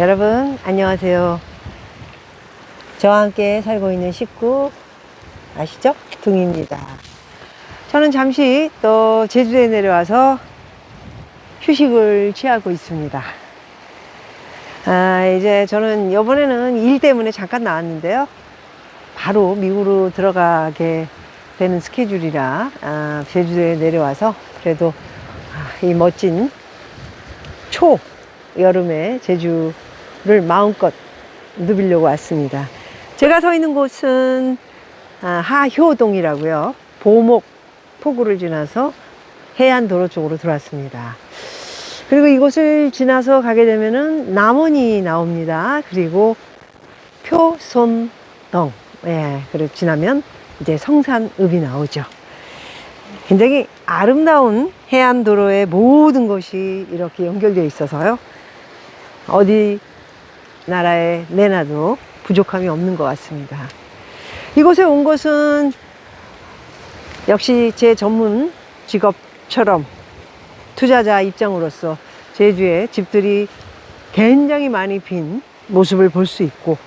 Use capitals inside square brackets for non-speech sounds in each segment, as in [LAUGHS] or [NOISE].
여러분 안녕하세요. 저와 함께 살고 있는 식구 아시죠? 둥입니다. 저는 잠시 또 제주도에 내려와서 휴식을 취하고 있습니다. 아, 이제 저는 이번에는 일 때문에 잠깐 나왔는데요. 바로 미국으로 들어가게 되는 스케줄이라 아, 제주도에 내려와서 그래도 아, 이 멋진 초 여름에 제주 를 마음껏 누비려고 왔습니다. 제가 서 있는 곳은 아, 하효동이라고요. 보목 포구를 지나서 해안도로 쪽으로 들어왔습니다. 그리고 이곳을 지나서 가게 되면은 남원이 나옵니다. 그리고 표솜동, 예, 그리고 지나면 이제 성산읍이 나오죠. 굉장히 아름다운 해안도로의 모든 것이 이렇게 연결되어 있어서요. 어디 나라에 내놔도 부족함이 없는 것 같습니다. 이곳에 온 것은 역시 제 전문 직업처럼 투자자 입장으로서 제주에 집들이 굉장히 많이 빈 모습을 볼 수 있고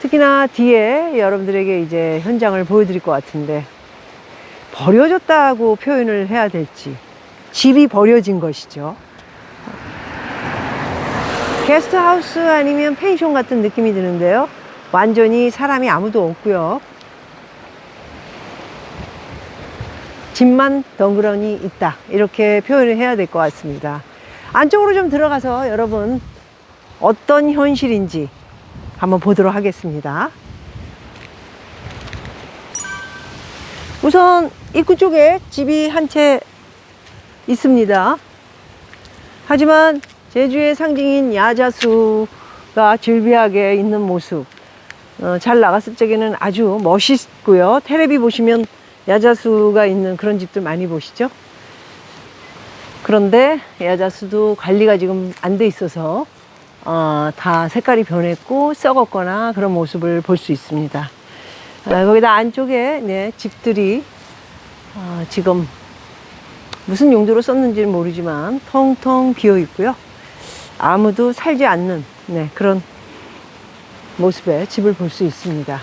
특히나 뒤에 여러분들에게 이제 현장을 보여드릴 것 같은데 버려졌다고 표현을 해야 될지 집이 버려진 것이죠. 게스트하우스 아니면 펜션 같은 느낌이 드는데요. 완전히 사람이 아무도 없고요. 집만 덩그러니 있다. 이렇게 표현을 해야 될 것 같습니다. 안쪽으로 좀 들어가서 여러분 어떤 현실인지 한번 보도록 하겠습니다. 우선 입구 쪽에 집이 한 채 있습니다. 하지만 제주의 상징인 야자수가 즐비하게 있는 모습. 어, 잘 나갔을 적에는 아주 멋있고요. 텔레비 보시면 야자수가 있는 그런 집들 많이 보시죠? 그런데 야자수도 관리가 지금 안 돼 있어서 어, 다 색깔이 변했고 썩었거나 그런 모습을 볼 수 있습니다. 아, 거기다 안쪽에 네, 집들이 어, 지금 무슨 용도로 썼는지는 모르지만 텅텅 비어 있고요. 아무도 살지 않는 네, 그런 모습의 집을 볼 수 있습니다.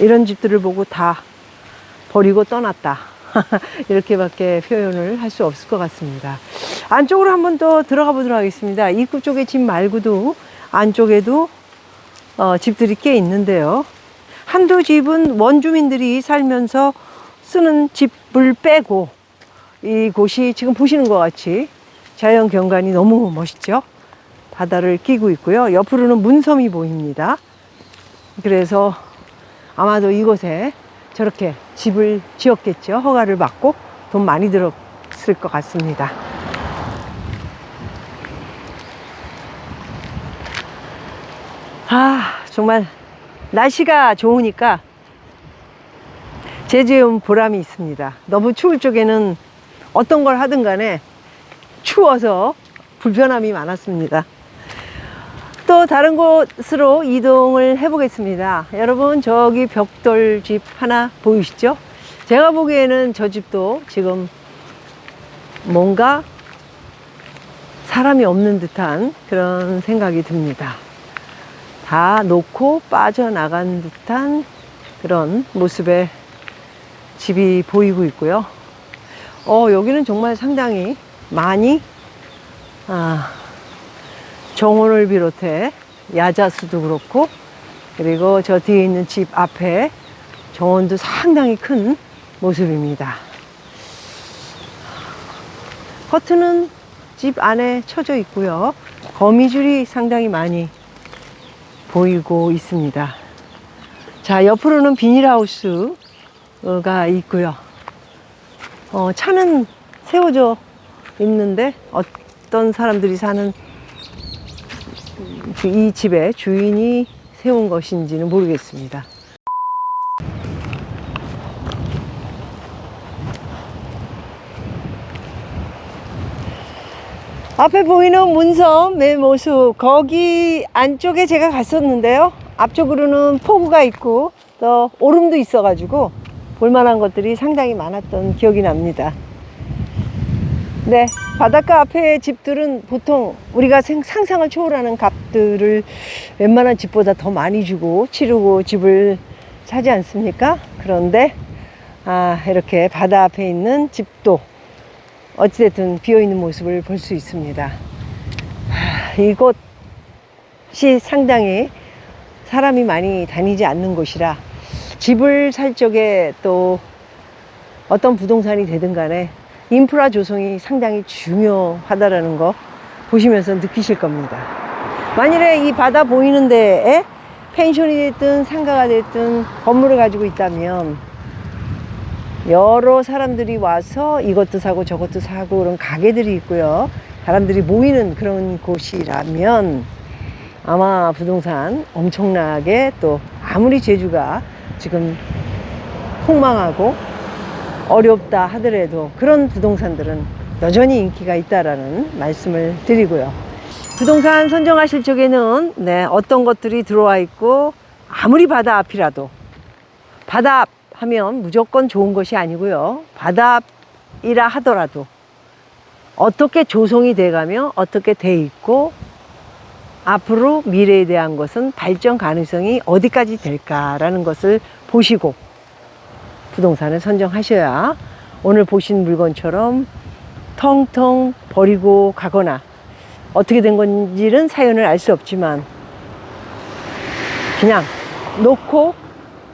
이런 집들을 보고 다 버리고 떠났다. [LAUGHS] 이렇게밖에 표현을 할 수 없을 것 같습니다. 안쪽으로 한 번 더 들어가 보도록 하겠습니다. 입구 쪽에 집 말고도 안쪽에도 어, 집들이 꽤 있는데요. 한두 집은 원주민들이 살면서 쓰는 집을 빼고 이곳이 지금 보시는 것 같이 자연 경관이 너무 멋있죠. 바다를 끼고 있고요. 옆으로는 문섬이 보입니다. 그래서 아마도 이곳에 저렇게 집을 지었겠죠. 허가를 받고 돈 많이 들었을 것 같습니다. 아, 정말 날씨가 좋으니까 제주에 온 보람이 있습니다. 너무 추울 적에는 어떤 걸 하든 간에 추워서 불편함이 많았습니다. 또 다른 곳으로 이동을 해보겠습니다. 여러분, 저기 벽돌 집 하나 보이시죠? 제가 보기에는 저 집도 지금 뭔가 사람이 없는 듯한 그런 생각이 듭니다. 다 놓고 빠져나간 듯한 그런 모습의 집이 보이고 있고요. 어, 여기는 정말 상당히 많이, 아, 정원을 비롯해 야자수도 그렇고, 그리고 저 뒤에 있는 집 앞에 정원도 상당히 큰 모습입니다. 커튼은 집 안에 쳐져 있고요. 거미줄이 상당히 많이 보이고 있습니다. 자, 옆으로는 비닐하우스가 있고요. 어, 차는 세워져 있는데 어떤 사람들이 사는 이 집의 주인이 세운 것인지는 모르겠습니다. 앞에 보이는 문섬의 모습 거기 안쪽에 제가 갔었는데요 앞쪽으로는 폭우가 있고 또 오름도 있어 가지고 볼만한 것들이 상당히 많았던 기억이 납니다 네, 바닷가 앞에 집들은 보통 우리가 생- 상상을 초월하는 값들을 웬만한 집보다 더 많이 주고 치르고 집을 사지 않습니까? 그런데 아, 이렇게 바다 앞에 있는 집도 어찌됐든 비어있는 모습을 볼 수 있습니다. 하, 이곳이 상당히 사람이 많이 다니지 않는 곳이라 집을 살 적에 또 어떤 부동산이 되든 간에 인프라 조성이 상당히 중요하다라는 거 보시면서 느끼실 겁니다. 만일에 이 바다 보이는 데에 펜션이 됐든 상가가 됐든 건물을 가지고 있다면 여러 사람들이 와서 이것도 사고 저것도 사고 그런 가게들이 있고요. 사람들이 모이는 그런 곳이라면 아마 부동산 엄청나게 또 아무리 제주가 지금 폭망하고 어렵다 하더라도 그런 부동산들은 여전히 인기가 있다라는 말씀을 드리고요. 부동산 선정하실 적에는 네, 어떤 것들이 들어와 있고 아무리 바다 앞이라도 바다 앞 하면 무조건 좋은 것이 아니고요. 바다 앞이라 하더라도 어떻게 조성이 돼가며 어떻게 돼 있고 앞으로 미래에 대한 것은 발전 가능성이 어디까지 될까라는 것을 보시고 부동산을 선정하셔야 오늘 보신 물건처럼 텅텅 버리고 가거나 어떻게 된 건지는 사연을 알 수 없지만 그냥 놓고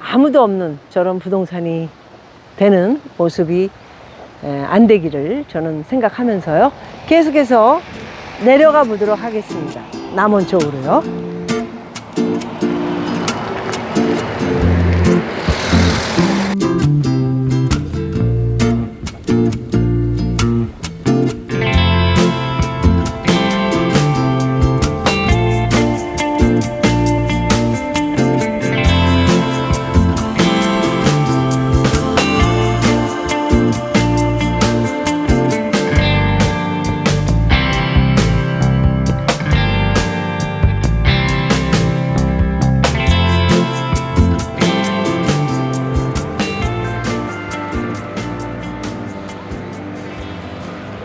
아무도 없는 저런 부동산이 되는 모습이 에, 안 되기를 저는 생각하면서요. 계속해서 내려가 보도록 하겠습니다. 남원 쪽으로요.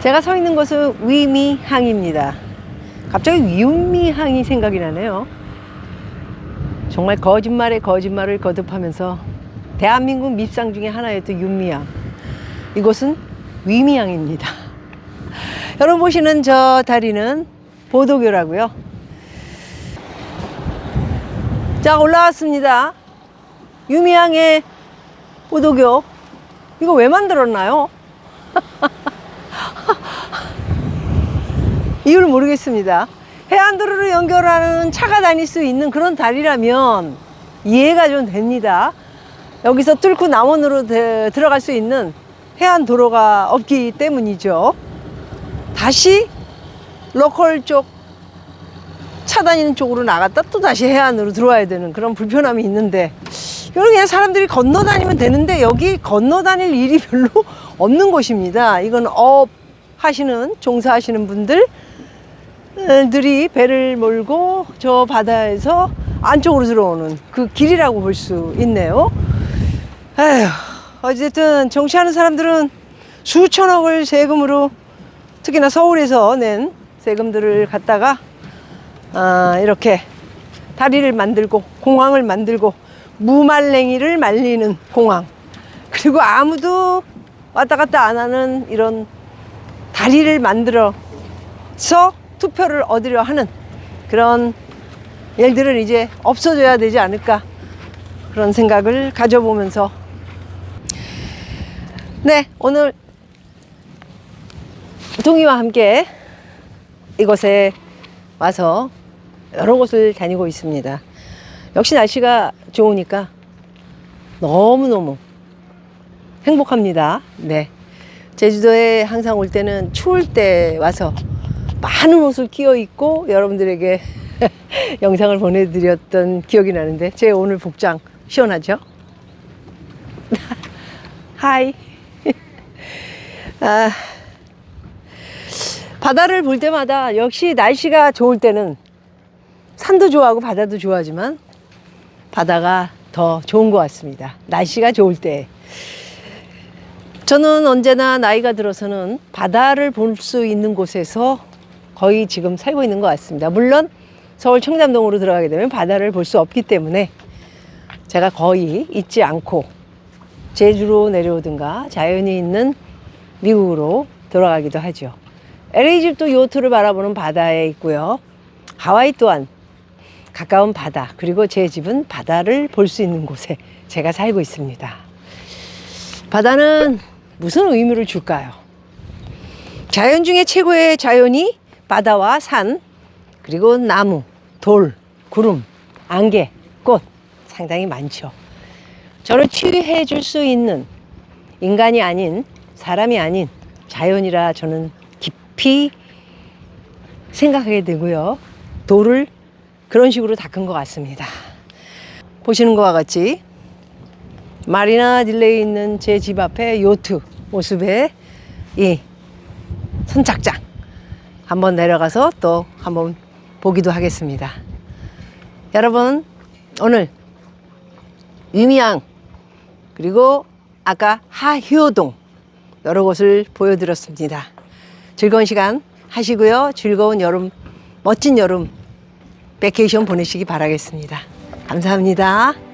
제가 서 있는 곳은 위미항입니다. 갑자기 위미항이 생각이 나네요. 정말 거짓말에 거짓말을 거듭하면서 대한민국 밉상 중에 하나였던 윤미향. 이곳은 위미향입니다. [LAUGHS] 여러분 보시는 저 다리는 보도교라고요. 자 올라왔습니다. 유미향의 보도교. 이거 왜 만들었나요? [LAUGHS] 이유를 모르겠습니다. 해안도로를 연결하는 차가 다닐 수 있는 그런 다리라면 이해가 좀 됩니다. 여기서 뚫고 남원으로 대- 들어갈 수 있는 해안도로가 없기 때문이죠. 다시 로컬 쪽 차 다니는 쪽으로 나갔다 또 다시 해안으로 들어와야 되는 그런 불편함이 있는데 이건 그냥 사람들이 건너 다니면 되는데 여기 건너 다닐 일이 별로 [LAUGHS] 없는 곳입니다. 이건 업 하시는 종사하시는 분들 들이 배를 몰고 저 바다에서 안쪽으로 들어오는 그 길이라고 볼 수 있네요. 에휴, 어쨌든 정치하는 사람들은 수천억을 세금으로 특히나 서울에서 낸 세금들을 갖다가 아, 이렇게 다리를 만들고 공항을 만들고 무말랭이를 말리는 공항 그리고 아무도 왔다 갔다 안 하는 이런 다리를 만들어서 투표를 얻으려 하는 그런 일들은 이제 없어져야 되지 않을까 그런 생각을 가져보면서 네 오늘 동이와 함께 이곳에 와서 여러 곳을 다니고 있습니다. 역시 날씨가 좋으니까 너무너무 행복합니다. 네. 제주도에 항상 올 때는 추울 때 와서 많은 옷을 끼워 입고 여러분들에게 [LAUGHS] 영상을 보내드렸던 기억이 나는데 제 오늘 복장 시원하죠? [LAUGHS] 하이. [LAUGHS] 아, 바다를 볼 때마다 역시 날씨가 좋을 때는 산도 좋아하고 바다도 좋아하지만 바다가 더 좋은 것 같습니다. 날씨가 좋을 때. 저는 언제나 나이가 들어서는 바다를 볼 수 있는 곳에서 거의 지금 살고 있는 것 같습니다. 물론 서울 청담동으로 들어가게 되면 바다를 볼 수 없기 때문에 제가 거의 잊지 않고 제주로 내려오든가 자연이 있는 미국으로 돌아가기도 하죠. LA 집도 요트를 바라보는 바다에 있고요. 하와이 또한 가까운 바다, 그리고 제 집은 바다를 볼 수 있는 곳에 제가 살고 있습니다. 바다는 무슨 의미를 줄까요? 자연 중에 최고의 자연이 바다와 산, 그리고 나무, 돌, 구름, 안개, 꽃 상당히 많죠. 저를 치유해 줄 수 있는 인간이 아닌 사람이 아닌 자연이라 저는 깊이 생각하게 되고요. 돌을 그런 식으로 닦은 것 같습니다. 보시는 것과 같이 마리나 딜레이 있는 제 집 앞에 요트 모습의 이 선착장 한번 내려가서 또 한번 보기도 하겠습니다. 여러분 오늘 유미양 그리고 아까 하효동 여러 곳을 보여드렸습니다. 즐거운 시간 하시고요. 즐거운 여름 멋진 여름 베케이션 보내시기 바라겠습니다. 감사합니다.